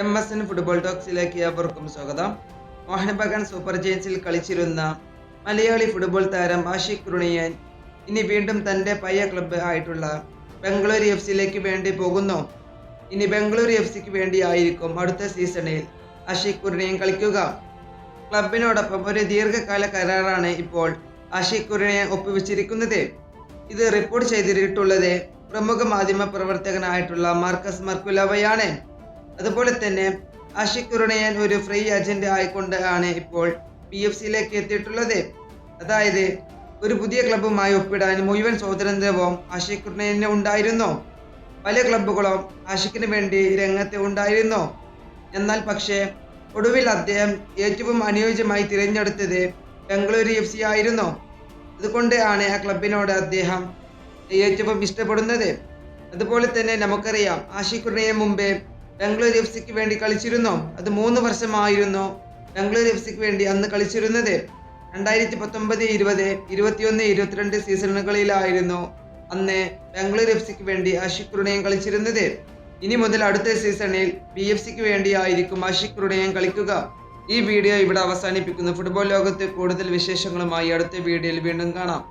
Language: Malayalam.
എം എസ് എൻ ഫുട്ബോൾ ടോക്സിലേക്ക് ഏവർക്കും സ്വാഗതം. മോഹൻബഗൻ സൂപ്പർ ജയൻസിൽ കളിച്ചിരുന്ന മലയാളി ഫുട്ബോൾ താരം ആഷിഖ് കുറുണിയൻ ഇനി വീണ്ടും തന്റെ പയ്യ ക്ലബ്ബ് ആയിട്ടുള്ള ബംഗളൂരു എഫ് സിയിലേക്ക് വേണ്ടി പോകുന്നു. ഇനി ബംഗളൂരു എഫ് സിക്ക് വേണ്ടി ആയിരിക്കും അടുത്ത സീസണിൽ ആഷിഖ് കുറുണിയൻ കളിക്കുക. ക്ലബിനോടൊപ്പം ഒരു ദീർഘകാല കരാറാണ് ഇപ്പോൾ ആഷിഖ് കുറുണിയൻ ഒപ്പുവെച്ചിരിക്കുന്നത്. ഇത് റിപ്പോർട്ട് ചെയ്തിട്ടുള്ളത് പ്രമുഖ മാധ്യമ പ്രവർത്തകനായിട്ടുള്ള മാർക്കസ് മർക്കുലവയാണ്. അതുപോലെ തന്നെ ആഷിഖ് ഒരു ഫ്രീ ഏജന്റ് ആയിക്കൊണ്ട് ആണ് ഇപ്പോൾ പി എഫ് സിയിലേക്ക് എത്തിയിട്ടുള്ളത്. അതായത് ഒരു പുതിയ ക്ലബ്ബുമായി ഒപ്പിടാൻ മുഴുവൻ സ്വാതന്ത്ര്യവും ആഷിഖ് കുറുണയന് ഉണ്ടായിരുന്നു. പല ക്ലബ്ബുകളും ആഷിഖിന് വേണ്ടി രംഗത്ത് ഉണ്ടായിരുന്നു. എന്നാൽ പക്ഷേ ഒടുവിൽ അദ്ദേഹം ഏറ്റവും അനുയോജ്യമായി തിരഞ്ഞെടുത്തത് ബംഗളൂരു എഫ് സി ആയിരുന്നു. അതുകൊണ്ട് ആണ് ആ ക്ലബിനോട് അദ്ദേഹം ഏറ്റവും ഇഷ്ടപ്പെടുന്നത്. അതുപോലെ തന്നെ നമുക്കറിയാം ആഷിഖ് മുമ്പേ ബംഗളൂരു എഫ് സിക്ക് വേണ്ടി കളിച്ചിരുന്നു. അത് മൂന്ന് വർഷമായിരുന്നു ബാംഗ്ലൂർ എഫ് സിക്ക് വേണ്ടി അന്ന് കളിച്ചിരുന്നത്. രണ്ടായിരത്തി പത്തൊമ്പത് ഇരുപത് ഇരുപത്തിയൊന്ന് ഇരുപത്തിരണ്ട് സീസണുകളിലായിരുന്നു അന്ന് ബാംഗ്ലൂർ എഫ് സിക്ക് വേണ്ടി ആഷിഖ് കുർണയും കളിച്ചിരുന്നത്. ഇനി മുതൽ അടുത്ത സീസണിൽ ബി എഫ് സിക്ക് വേണ്ടിയായിരിക്കും ആഷിഖ് കുർണയും കളിക്കുക. ഈ വീഡിയോ ഇവിടെ അവസാനിപ്പിക്കുന്നു. ഫുട്ബോൾ ലോകത്തെ കൂടുതൽ വിശേഷങ്ങളുമായി അടുത്ത വീഡിയോയിൽ വീണ്ടും കാണാം.